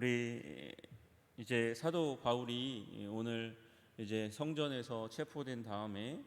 우리 이제 사도 바울이 오늘 이제 성전에서 체포된 다음에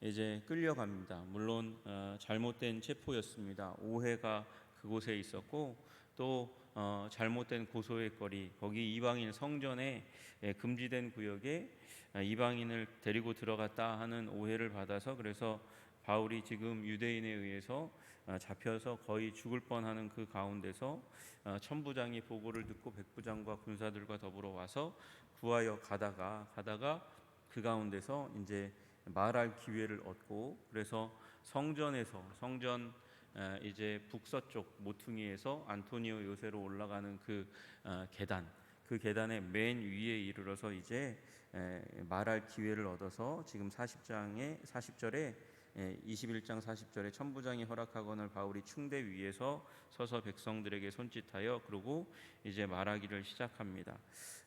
이제 끌려갑니다. 물론 어, 잘못된 체포였습니다. 오해가 그곳에 있었고 또 어, 잘못된 고소의 거리 거기 이방인 성전에 예, 금지된 구역에 아, 이방인을 데리고 들어갔다 하는 오해를 받아서 그래서 바울이 지금 유대인에 의해서 아, 잡혀서 거의 죽을 뻔하는 그 가운데서 아, 천부장이 보고를 듣고 백부장과 군사들과 더불어 와서 구하여 가다가 가다가 그 가운데서 이제 말할 기회를 얻고 그래서 성전에서 성전 에, 이제 북서쪽 모퉁이에서 안토니오 요새로 올라가는 그 어, 계단 그 계단의 맨 위에 이르러서 이제 에, 말할 기회를 얻어서 지금 40장에 40절에 21장 40절에 천부장이 허락하거늘 바울이 충대 위에서 서서 백성들에게 손짓하여 그러고 이제 말하기를 시작합니다.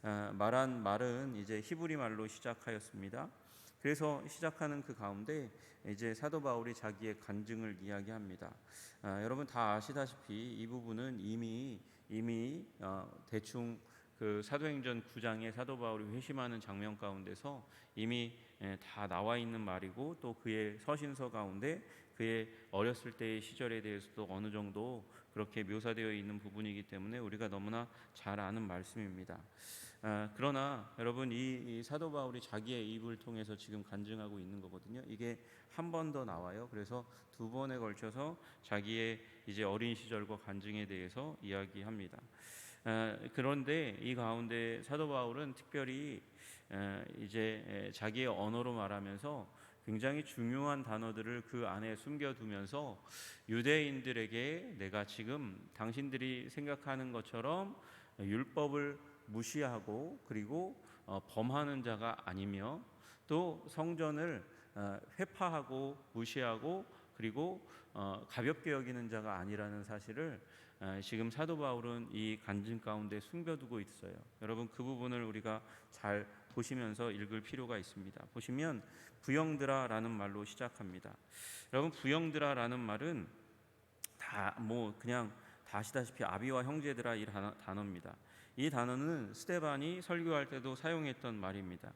아, 말한 말은 이제 히브리 말로 시작하였습니다. 그래서 시작하는 그 가운데 이제 사도 바울이 자기의 간증을 이야기합니다. 아, 여러분 다 아시다시피 이 부분은 이미 이미 어, 대충 그 사도행전 9장에 사도 바울이 회심하는 장면 가운데서 이미 예, 다 나와 있는 말이고 또 그의 서신서 가운데 그의 어렸을 때의 시절에 대해서도 어느 정도 그렇게 묘사되어 있는 부분이기 때문에 우리가 너무나 잘 아는 말씀입니다. 아, 그러나 여러분 이, 이 사도 바울이 자기의 입을 통해서 지금 간증하고 있는 거거든요. 이게 한 번 더 나와요. 그래서 두 번에 걸쳐서 자기의 이제 어린 시절과 간증에 대해서 이야기합니다. 아, 그런데 이 가운데 사도 바울은 특별히 아, 이제 자기의 언어로 말하면서 굉장히 중요한 단어들을 그 안에 숨겨두면서 유대인들에게 내가 지금 당신들이 생각하는 것처럼 율법을 무시하고 그리고 어, 범하는 자가 아니며 또 성전을 어, 회파하고 무시하고 그리고 어, 가볍게 여기는 자가 아니라는 사실을 지금 사도 바울은 이 간증 가운데 숨겨두고 있어요. 여러분 그 부분을 우리가 잘 보시면서 읽을 필요가 있습니다. 보시면 부영드라라는 말로 시작합니다. 여러분 부영드라라는 말은 다 뭐 그냥 다 아시다시피 아비와 형제들아 이 단어입니다. 이 단어는 스테반이 설교할 때도 사용했던 말입니다.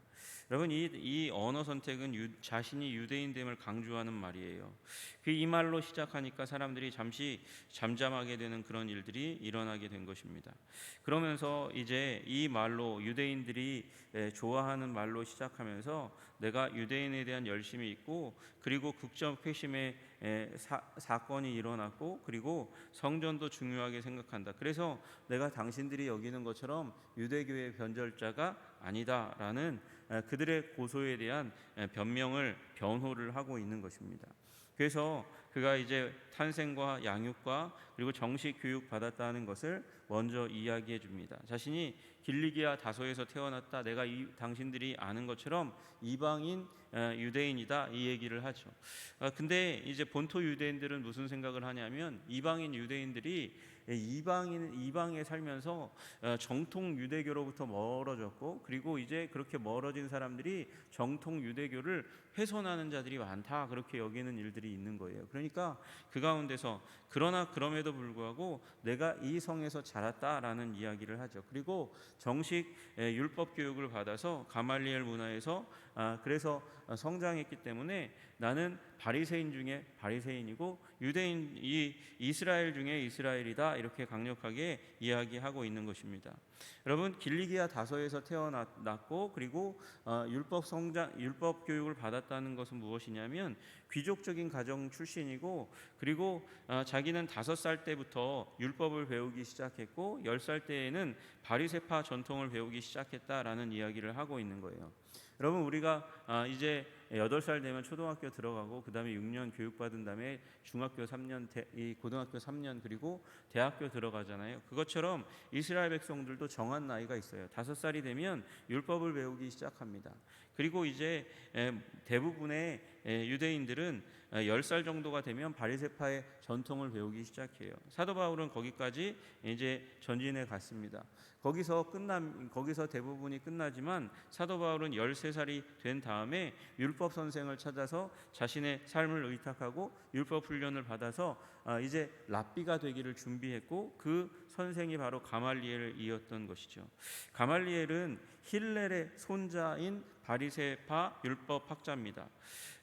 여러분 이, 이 언어 선택은 유, 자신이 유대인됨을 강조하는 말이에요. 그 이 말로 시작하니까 사람들이 잠시 잠잠하게 되는 그런 일들이 일어나게 된 것입니다. 그러면서 이제 이 말로 유대인들이 좋아하는 말로 시작하면서 내가 유대인에 대한 열심이 있고 그리고 국적 회심의 사, 건이 일어났고 그리고 성전도 중요하게 생각한다. 그래서 내가 당신들이 여기는 것처럼 유대교의 변절자가 아니다라는 그들의 고소에 대한 변명을 변호를 하고 있는 것입니다. 그래서 그가 이제 탄생과 양육과 그리고 정식 교육 받았다는 것을 먼저 이야기해 줍니다. 자신이 길리기아 다소에서 태어났다. 내가 이, 당신들이 아는 것처럼 이방인 유대인이다 이 얘기를 하죠. 아, 근데 이제 본토 유대인들은 무슨 생각을 하냐면 이방인 유대인들이 이방인 이방에 살면서 정통 유대교로부터 멀어졌고 그리고 이제 그렇게 멀어진 사람들이 정통 유대교를 훼손하는 자들이 많다 그렇게 여기는 일들이 있는 거예요. 그러니까 그 가운데서 그러나 그럼에도 불구하고 내가 이 성에서 자랐다라는 이야기를 하죠. 그리고 정식 율법 교육을 받아서 가말리엘 문화에서 아, 그래서 성장했기 때문에 나는 바리새인 중에 바리새인이고 유대인 이 이스라엘 중에 이스라엘이다 이렇게 강력하게 이야기하고 있는 것입니다. 여러분 길리기아 다서에서 태어났고 그리고 어, 율법 성장 율법 교육을 받았다는 것은 무엇이냐면 귀족적인 가정 출신이고 그리고 어, 자기는 다섯 살 때부터 율법을 배우기 시작했고 열 살 때에는 바리세파 전통을 배우기 시작했다라는 이야기를 하고 있는 거예요. 여러분 우리가 아, 이제 여덟 살 되면 초등학교 들어가고 그다음에 6년 교육 받은 다음에 중학교 3년 이 고등학교 3년 그리고 대학교 들어가잖아요. 그것처럼 이스라엘 백성들도 정한 나이가 있어요. 다섯 살이 되면 율법을 배우기 시작합니다. 그리고 이제 대부분의 유대인들은 10살 정도가 되면 바리새파의 전통을 배우기 시작해요. 사도 바울은 거기까지 이제 전진해 갔습니다. 거기서 끝남 거기서 대부분이 끝나지만 사도 바울은 13살이 된 다음에 율법 선생을 찾아서 자신의 삶을 의탁하고 율법 훈련을 받아서 아, 이제 랍비가 되기를 준비했고 그 선생이 바로 가말리엘을 이었던 것이죠. 가말리엘은 힐렐의 손자인 바리세파 율법 학자입니다.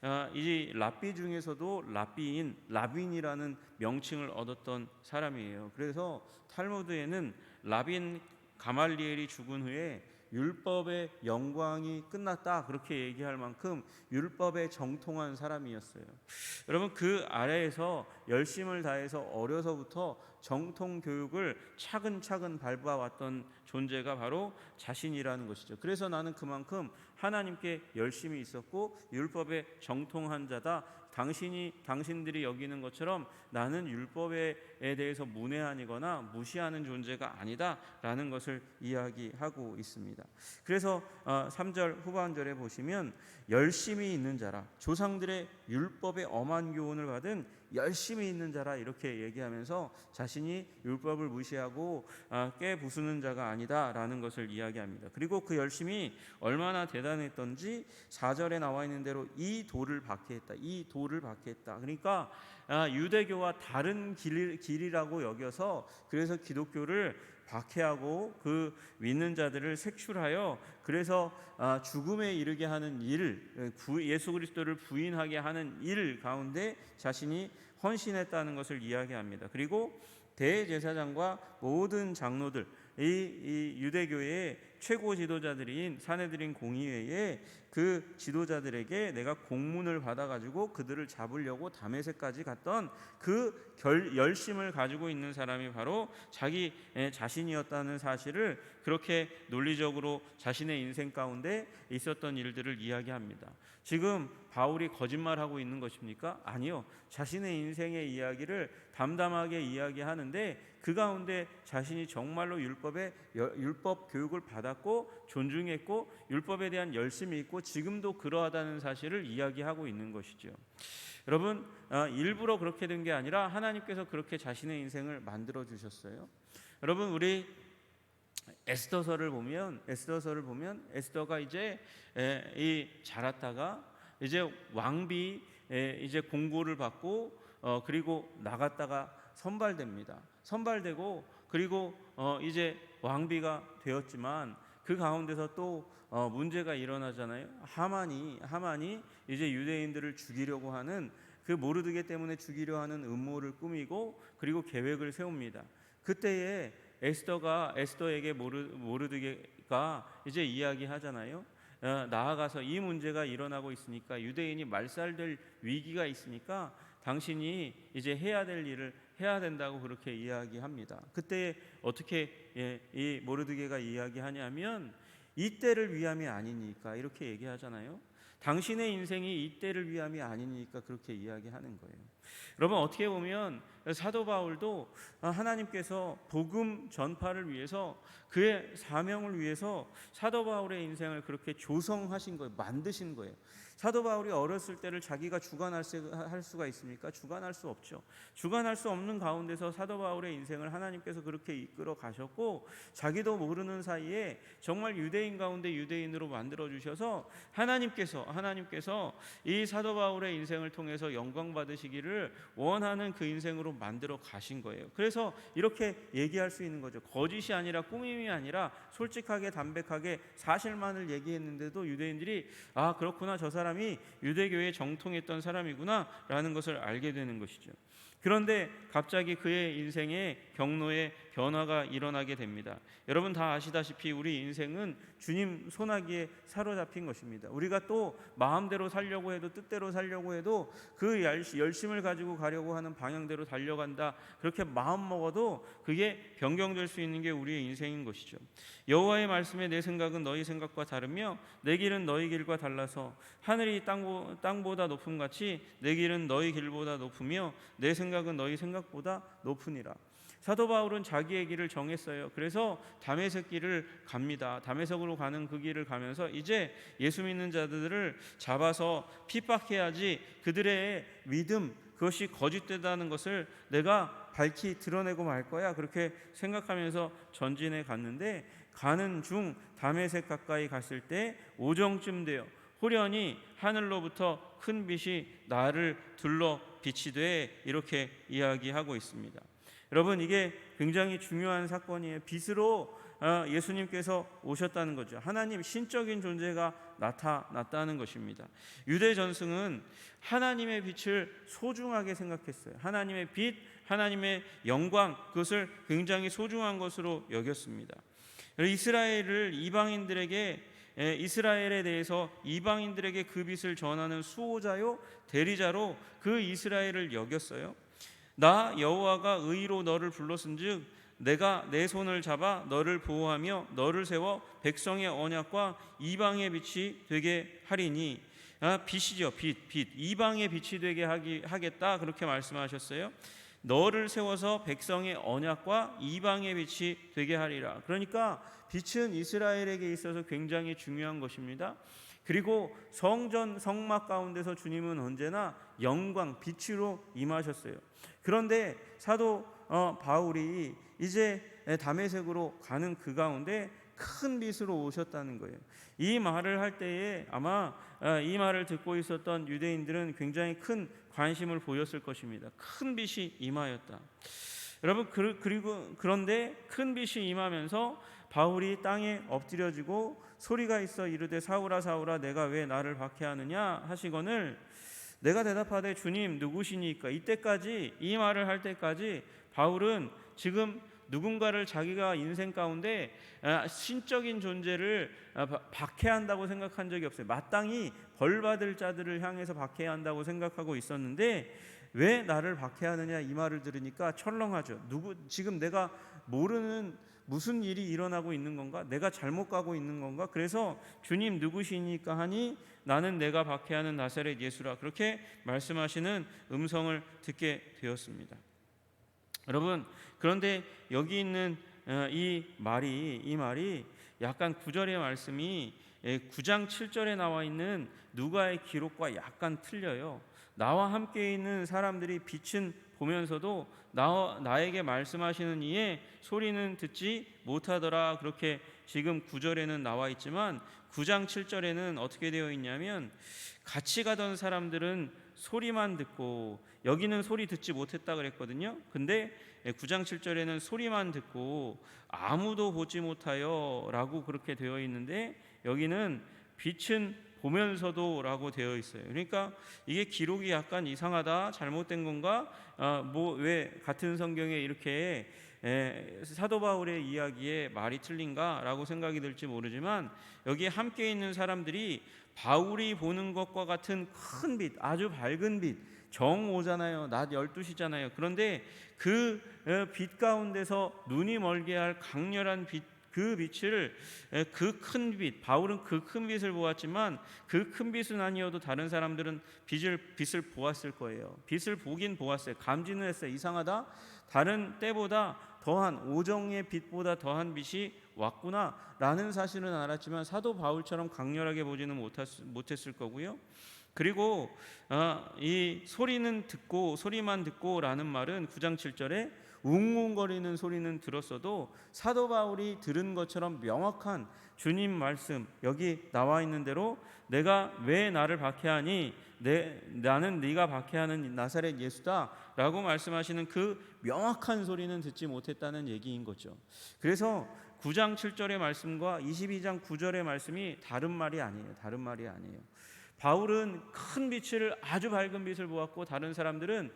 아, 이 랍비 중에서도 랍비인 라빈이라는 명칭을 얻었던 사람이에요. 그래서 탈무드에는 라빈 가말리엘이 죽은 후에 율법의 영광이 끝났다 그렇게 얘기할 만큼 율법에 정통한 사람이었어요. 여러분 그 아래에서 열심을 다해서 어려서부터 정통 교육을 차근차근 밟아왔던 존재가 바로 자신이라는 것이죠. 그래서 나는 그만큼 하나님께 열심히 있었고 율법에 정통한 자다. 당신이 당신들이 여기는 것처럼 나는 율법에 대해서 문외한이거나 무시하는 존재가 아니다라는 것을 이야기하고 있습니다. 그래서 3절 후반절에 보시면 열심히 있는 자라 조상들의 율법의 엄한 교훈을 받은 열심히 있는 자라 이렇게 얘기하면서 자신이 율법을 무시하고 아, 깨 부수는 자가 아니다라는 것을 이야기합니다. 그리고 그 열심이 얼마나 대단했던지 4절에 나와 있는 대로 이 도를 박해했다. 이 도를 박해했다. 그러니까 아, 유대교와 다른 길, 길이라고 여겨서 그래서 기독교를 박해하고 그 믿는 자들을 색출하여 그래서 아, 죽음에 이르게 하는 일, 예수 그리스도를 부인하게 하는 일 가운데 자신이 헌신했다는 것을 이야기합니다. 그리고 대제사장과 모든 장로들 이, 이 유대교의 최고 지도자들인 사내들인 공의회에 그 지도자들에게 내가 공문을 받아가지고 그들을 잡으려고 담에색까지 갔던 그 결, 열심을 가지고 있는 사람이 바로 자기 자신이었다는 사실을 그렇게 논리적으로 자신의 인생 가운데 있었던 일들을 이야기합니다. 지금 바울이 거짓말하고 있는 것입니까? 아니요. 자신의 인생의 이야기를 담담하게 이야기하는데 그 가운데 자신이 정말로 율법의 율법 교육을 받 았고 존중했고 율법에 대한 열심이 있고 지금도 그러하다는 사실을 이야기하고 있는 것이죠. 여러분 어, 일부러 그렇게 된 게 아니라 하나님께서 그렇게 자신의 인생을 만들어 주셨어요. 여러분 우리 에스더서를 보면 에스더서를 보면 에스더가 이제 이 자랐다가 이제 왕비 이제 공고를 받고 어, 그리고 나갔다가 선발됩니다. 선발되고 그리고 어, 이제 왕비가 되었지만 그 가운데서 또 어, 문제가 일어나잖아요. 하만이 하만이 이제 유대인들을 죽이려고 하는 그 모르드게 때문에 죽이려 하는 음모를 꾸미고 그리고 계획을 세웁니다. 그때에 에스더가 에스더에게 모르, 모르드게가 이제 이야기하잖아요. 어, 나아가서 이 문제가 일어나고 있으니까 유대인이 말살될 위기가 있으니까 당신이 이제 해야 될 일을 해야 된다고 그렇게 이야기합니다. 그때 어떻게 예, 이 모르드게가 이야기하냐면 이때를 위함이 아니니까 이렇게 얘기하잖아요. 당신의 인생이 이때를 위함이 아니니까 그렇게 이야기하는 거예요. 여러분 어떻게 보면 사도 바울도 하나님께서 복음 전파를 위해서 그의 사명을 위해서 사도 바울의 인생을 그렇게 조성하신 거예요. 만드신 거예요. 사도 바울이 어렸을 때를 자기가 주관할 수가 있습니까? 주관할 수 없죠. 주관할 수 없는 가운데서 사도 바울의 인생을 하나님께서 그렇게 이끌어 가셨고 자기도 모르는 사이에 정말 유대인 가운데 유대인으로 만들어 주셔서 하나님께서 하나님께서 이 사도 바울의 인생을 통해서 영광 받으시기를 원하는 그 인생으로 만들어 가신 거예요. 그래서 이렇게 얘기할 수 있는 거죠. 거짓이 아니라 꾸밈이 아니라 솔직하게 담백하게 사실만을 얘기했는데도 유대인들이 아 그렇구나 저 사람 사람이 유대교에 정통했던 사람이구나라는 것을 알게 되는 것이죠. 그런데 갑자기 그의 인생에 경로에 변화가 일어나게 됩니다. 여러분 다 아시다시피 우리 인생은 주님 손아귀에 사로잡힌 것입니다. 우리가 또 마음대로 살려고 해도 뜻대로 살려고 해도 그 열심을 가지고 가려고 하는 방향대로 달려간다. 그렇게 마음 먹어도 그게 변경될 수 있는 게 우리의 인생인 것이죠. 여호와의 말씀에 내 생각은 너희 생각과 다르며 내 길은 너희 길과 달라서 하늘이 땅보 다 높음 같이 내 길은 너희 길보다 높으며 내 생각은 너희 생각보다 높으니라. 사도 바울은 자기의 길을 정했어요. 그래서 담에색 길을 갑니다. 담에색으로 가는 그 길을 가면서 이제 예수 믿는 자들을 잡아서 핍박해야지 그들의 믿음 그것이 거짓되다는 것을 내가 밝히 드러내고 말 거야. 그렇게 생각하면서 전진해 갔는데 가는 중 담에색 가까이 갔을 때 오정쯤 되어 호련히 하늘로부터 큰 빛이 나를 둘러 빛이 돼 이렇게 이야기하고 있습니다. 여러분 이게 굉장히 중요한 사건이에요. 빛으로 어, 예수님께서 오셨다는 거죠. 하나님 신적인 존재가 나타났다는 것입니다. 유대 전승은 하나님의 빛을 소중하게 생각했어요. 하나님의 빛, 하나님의 영광 그것을 굉장히 소중한 것으로 여겼습니다. 이스라엘을 이방인들에게 에, 이스라엘에 대해서 이방인들에게 그 빛을 전하는 수호자요 대리자로 그 이스라엘을 여겼어요. 나 여호와가 의로 너를 불렀은즉 내가 내 손을 잡아 너를 보호하며 너를 세워 백성의 언약과 이방의 빛이 되게 하리니 아, 빛이죠 빛, 빛 이방의 빛이 되게 하기, 하겠다 그렇게 말씀하셨어요. 너를 세워서 백성의 언약과 이방의 빛이 되게 하리라. 그러니까 빛은 이스라엘에게 있어서 굉장히 중요한 것입니다. 그리고 성전 성막 가운데서 주님은 언제나 영광 빛으로 임하셨어요. 그런데 사도 어, 바울이 이제 담에색으로 가는 그 가운데 큰 빛으로 오셨다는 거예요. 이 말을 할 때에 아마 어, 이 말을 듣고 있었던 유대인들은 굉장히 큰 관심을 보였을 것입니다. 큰 빛이 임하였다. 여러분 그리고 그런데 큰 빛이 임하면서 바울이 땅에 엎드려지고 소리가 있어 이르되 사울아 사울아 내가 왜 나를 박해하느냐 하시거늘 내가 대답하되 주님 누구시니까 이때까지 이 말을 할 때까지 바울은 지금 누군가를 자기가 인생 가운데 아, 신적인 존재를 아, 박해한다고 생각한 적이 없어요. 마땅히 벌 받을 자들을 향해서 박해한다고 생각하고 있었는데 왜 나를 박해하느냐 이 말을 들으니까 철렁하죠. 누구 지금 내가 모르는 무슨 일이 일어나고 있는 건가? 내가 잘못 가고 있는 건가? 그래서 주님 누구시니까 하니 나는 내가 박해하는 나사렛 예수라 그렇게 말씀하시는 음성을 듣게 되었습니다. 여러분 그런데 여기 있는 어, 이 말이 이 말이 약간 구절의 말씀이 9장 예, 7절에 나와 있는 누가의 기록과 약간 틀려요. 나와 함께 있는 사람들이 빛은 보면서도 나, 나에게 말씀하시는 이에 소리는 듣지 못하더라. 그렇게 지금 9절에는 나와 있지만 9장 7절에는 어떻게 되어 있냐면 같이 가던 사람들은 소리만 듣고 여기는 소리 듣지 못했다 그랬거든요. 근데 9장 7절에는 소리만 듣고 아무도 보지 못하여라고 그렇게 되어 있는데 여기는 빛은 보면서도라고 되어 있어요. 그러니까 이게 기록이 약간 이상하다, 잘못된 건가? 아, 뭐왜 같은 성경에 이렇게 에, 사도 바울의 이야기에 말이 틀린가라고 생각이 들지 모르지만 여기 함께 있는 사람들이 바울이 보는 것과 같은 큰 빛, 아주 밝은 빛, 정 오잖아요. 낮 12시잖아요. 그런데 그 빛 가운데서 눈이 멀게 할 강렬한 빛, 그 빛을 그 큰 빛, 바울은 그 큰 빛을 보았지만 그 큰 빛은 아니어도 다른 사람들은 빛을 빛을 보았을 거예요. 빛을 보긴 보았어요. 감지는 했어요. 이상하다. 다른 때보다 더한 오정의 빛보다 더한 빛이 왔구나라는 사실은 알았지만 사도 바울처럼 강렬하게 보지는 못했을 거고요. 그리고 어, 이 소리는 듣고 소리만 듣고라는 말은 9장 7절에 웅웅거리는 소리는 들었어도 사도 바울이 들은 것처럼 명확한 주님 말씀 여기 나와 있는 대로 내가 왜 나를 박해하니 내, 나는 네가 박해하는 나사렛 예수다라고 말씀하시는 그 명확한 소리는 듣지 못했다는 얘기인 거죠. 그래서 9장 7절의 말씀과 22장 9절의 말씀이 다른 말이 아니에요. 다른 말이 아니에요. 바울은 큰 빛을 아주 밝은 빛을 보았고 다른 사람들은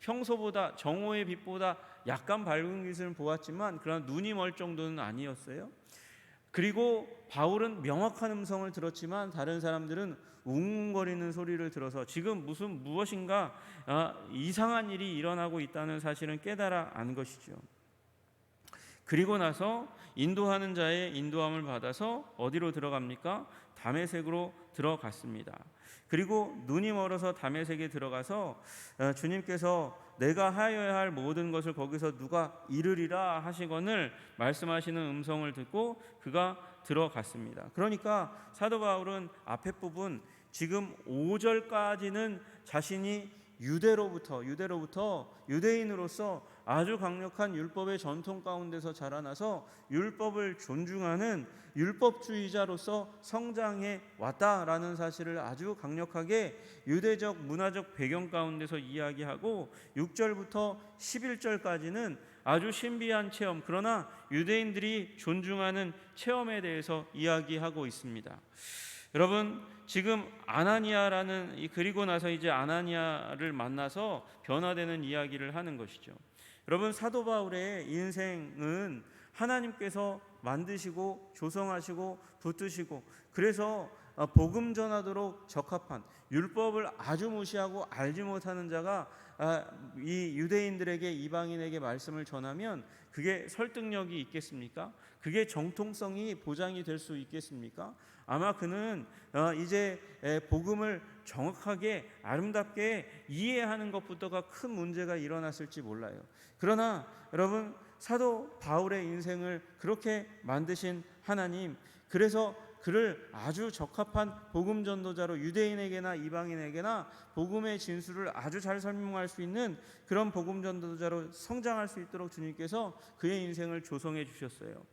평소보다 정오의 빛보다 약간 밝은 빛을 보았지만 그러나 눈이 멀 정도는 아니었어요. 그리고 바울은 명확한 음성을 들었지만 다른 사람들은 웅웅거리는 소리를 들어서 지금 무슨 무엇인가 아, 이상한 일이 일어나고 있다는 사실은 깨달아 안 것이죠. 그리고 나서 인도하는 자의 인도함을 받아서 어디로 들어갑니까? 담에색으로 들어갔습니다. 그리고 눈이 멀어서 담에색에 들어가서 어, 주님께서 내가 하여야 할 모든 것을 거기서 누가 이르리라 하시거늘 말씀하시는 음성을 듣고 그가 들어갔습니다. 그러니까 사도 바울은 앞에 부분 지금 5절까지는 자신이 유대로부터 유대로부터 유대인으로서 아주 강력한 율법의 전통 가운데서 자라나서 율법을 존중하는 율법주의자로서 성장해 왔다라는 사실을 아주 강력하게 유대적 문화적 배경 가운데서 이야기하고 6절부터 11절까지는 아주 신비한 체험 그러나 유대인들이 존중하는 체험에 대해서 이야기하고 있습니다. 여러분 지금 아나니아라는 이 그리고 나서 이제 아나니아를 만나서 변화되는 이야기를 하는 것이죠. 여러분 사도 바울의 인생은 하나님께서 만드시고 조성하시고 붙드시고 그래서 어, 복음 전하도록 적합한 율법을 아주 무시하고 알지 못하는 자가 아, 이 유대인들에게 이방인에게 말씀을 전하면 그게 설득력이 있겠습니까? 그게 정통성이 보장이 될 수 있겠습니까? 아마 그는 어, 이제 에, 복음을 정확하게 아름답게 이해하는 것부터가 큰 문제가 일어났을지 몰라요. 그러나 여러분 사도 바울의 인생을 그렇게 만드신 하나님 그래서 그를 아주 적합한 복음 전도자로 유대인에게나 이방인에게나 복음의 진수를 아주 잘 설명할 수 있는 그런 복음 전도자로 성장할 수 있도록 주님께서 그의 인생을 조성해 주셨어요.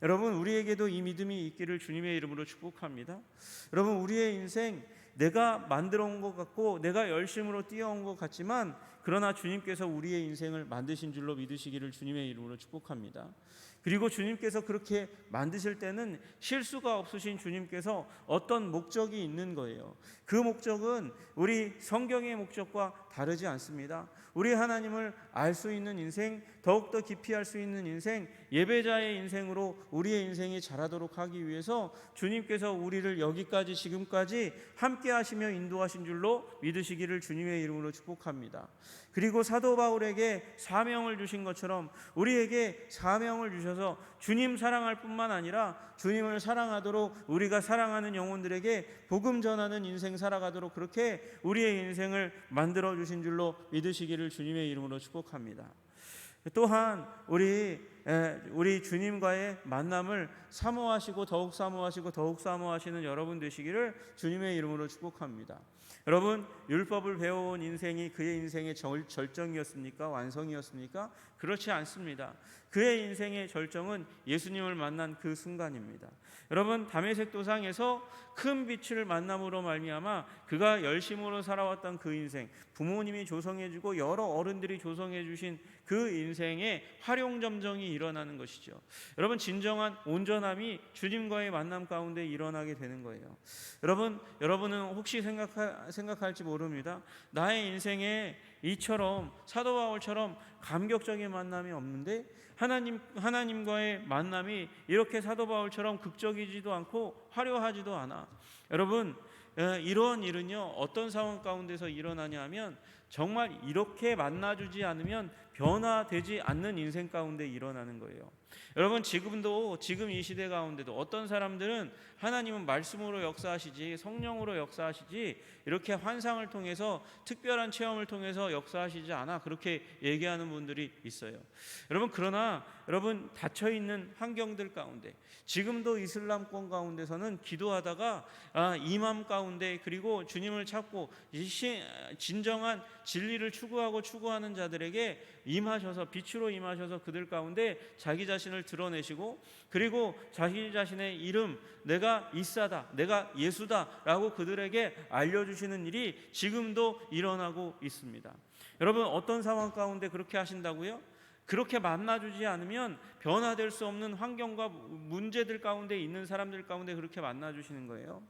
여러분 우리에게도 이 믿음이 있기를 주님의 이름으로 축복합니다. 여러분 우리의 인생 내가 만들어 온 것 같고 내가 열심으로 뛰어온 것 같지만 그러나 주님께서 우리의 인생을 만드신 줄로 믿으시기를 주님의 이름으로 축복합니다. 그리고 주님께서 그렇게 만드실 때는 실수가 없으신 주님께서 어떤 목적이 있는 거예요. 그 목적은 우리 성경의 목적과 다르지 않습니다. 우리 하나님을 알 수 있는 인생, 더욱더 깊이 알수 있는 인생, 예배자의 인생으로 우리의 인생이 자라도록 하기 위해서 주님께서 우리를 여기까지 지금까지 함께 하시며 인도하신 줄로 믿으시기를 주님의 이름으로 축복합니다. 그리고 사도 바울에게 사명을 주신 것처럼 우리에게 사명을 주셔서 주님 사랑할 뿐만 아니라 주님을 사랑하도록 우리가 사랑하는 영혼들에게 복음 전하는 인생 살아가도록 그렇게 우리의 인생을 만들어 주신 줄로 믿으시기를 주님의 이름으로 축복합니다. 또한 우리 우리 주님과의 만남을 사모하시고 더욱 사모하시고 더욱 사모하시는 여러분 되시기를 주님의 이름으로 축복합니다. 여러분 율법을 배워온 인생이 그의 인생의 절, 절정이었습니까? 완성이었습니까? 그렇지 않습니다. 그의 인생의 절정은 예수님을 만난 그 순간입니다. 여러분 담에색 도상에서 큰 빛을 만남으로 말미암아 그가 열심으로 살아왔던 그 인생, 부모님이 조성해주고 여러 어른들이 조성해주신 그 인생의 활용점정이 일어나는 것이죠. 여러분 진정한 온전함이 주님과의 만남 가운데 일어나게 되는 거예요. 여러분 여러분은 혹시 생각하, 생각할지 모 릅니다. 나의 인생에 이처럼 사도 바울처럼 감격적인 만남이 없는데 하나님 하나님과의 만남이 이렇게 사도 바울처럼 극적이지도 않고 화려하지도 않아. 여러분 이러한 일은요 어떤 상황 가운데서 일어나냐면 정말 이렇게 만나주지 않으면 변화되지 않는 인생 가운데 일어나는 거예요. 여러분 지금도 지금 이 시대 가운데도 어떤 사람들은 하나님은 말씀으로 역사하시지 성령으로 역사하시지 이렇게 환상을 통해서 특별한 체험을 통해서 역사하시지 않아 그렇게 얘기하는 분들이 있어요. 여러분 그러나 여러분 닫혀 있는 환경들 가운데 지금도 이슬람권 가운데서는 기도하다가 아, 이맘 가운데 그리고 주님을 찾고 진정한 진리를 추구하고 추구하는 자들에게 임하셔서 빛으로 임하셔서 그들 가운데 자기 자신을 드러내시고 그리고 자기 자신의 이름 내가 이사다 내가 예수다라고 그들에게 알려주시는 일이 지금도 일어나고 있습니다. 여러분 어떤 상황 가운데 그렇게 하신다고요? 그렇게 만나주지 않으면 변화될 수 없는 환경과 문제들 가운데 있는 사람들 가운데 그렇게 만나주시는 거예요.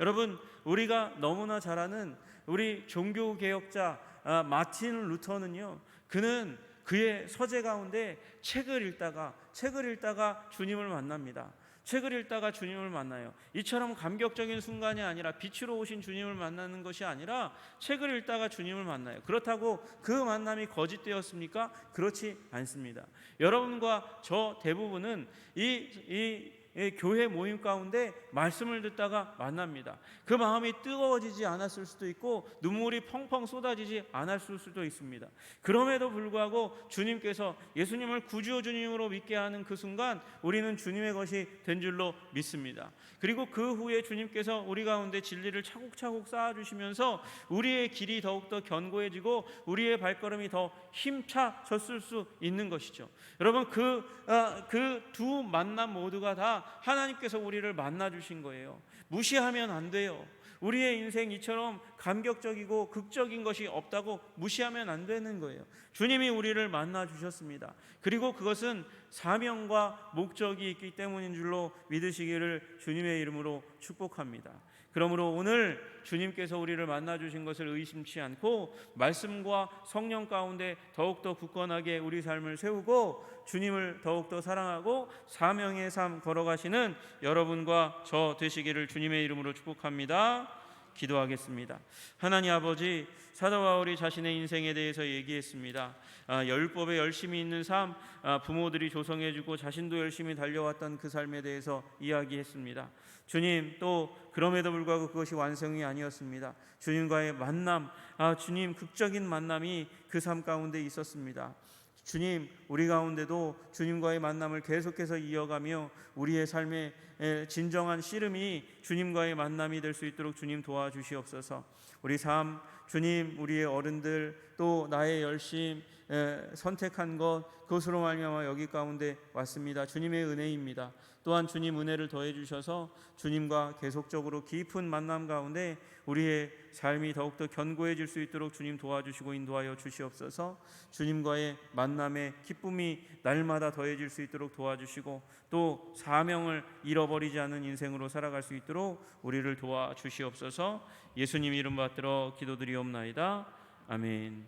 여러분 우리가 너무나 잘 아는 우리 종교 개혁자 아, 마틴 루터는요. 그는 그의 서재 가운데 책을 읽다가 책을 읽다가 주님을 만납니다. 책을 읽다가 주님을 만나요. 이처럼 감격적인 순간이 아니라 빛으로 오신 주님을 만나는 것이 아니라 책을 읽다가 주님을 만나요. 그렇다고 그 만남이 거짓되었습니까? 그렇지 않습니다. 여러분과 저 대부분은 이, 이 예, 교회 모임 가운데 말씀을 듣다가 만납니다. 그 마음이 뜨거워지지 않았을 수도 있고 눈물이 펑펑 쏟아지지 않았을 수도 있습니다. 그럼에도 불구하고 주님께서 예수님을 구주 주님으로 믿게 하는 그 순간 우리는 주님의 것이 된 줄로 믿습니다. 그리고 그 후에 주님께서 우리 가운데 진리를 차곡차곡 쌓아 주시면서 우리의 길이 더욱더 견고해지고 우리의 발걸음이 더 힘차졌을 수 있는 것이죠. 여러분 그그 두 만남 모두가 다 하나님께서 우리를 만나 주신 거예요. 무시하면 안 돼요. 우리의 인생 이처럼 감격적이고 극적인 것이 없다고 무시하면 안 되는 거예요. 주님이 우리를 만나 주셨습니다. 그리고 그것은 사명과 목적이 있기 때문인 줄로 믿으시기를 주님의 이름으로 축복합니다. 그러므로 오늘 주님께서 우리를 만나 주신 것을 의심치 않고 말씀과 성령 가운데 더욱더 굳건하게 우리 삶을 세우고 주님을 더욱더 사랑하고 사명의 삶 걸어가시는 여러분과 저 되시기를 주님의 이름으로 축복합니다. 기도하겠습니다. 하나님 아버지 사도 바울이 자신의 인생에 대해서 얘기했습니다. 아, 율법에 열심히 있는 삶, 아, 부모들이 조성해주고 자신도 열심히 달려왔던 그 삶에 대해서 이야기했습니다. 주님 또 그럼에도 불구하고 그것이 완성이 아니었습니다. 주님과의 만남, 아, 주님 극적인 만남이 그 삶 가운데 있었습니다. 주님, 우리 가운데도 주님과의 만남을 계속해서 이어가며 우리의 삶의 에, 진정한 씨름이 주님과의 만남이 될 수 있도록 주님 도와주시옵소서. 우리 삶, 주님, 우리의 어른들 또 나의 열심 에, 선택한 것 그것으로 말미암아 여기 가운데 왔습니다. 주님의 은혜입니다. 또한 주님 은혜를 더해 주셔서 주님과 계속적으로 깊은 만남 가운데 우리의 삶이 더욱더 견고해질 수 있도록 주님 도와주시고 인도하여 주시옵소서. 주님과의 만남의 기쁨이 날마다 더해질 수 있도록 도와주시고 또 사명을 잃어버리지 않는 인생으로 살아갈 수 있도록 우리를 도와주시옵소서. 예수님 이름 받들어 기도드리옵나이다. 아멘.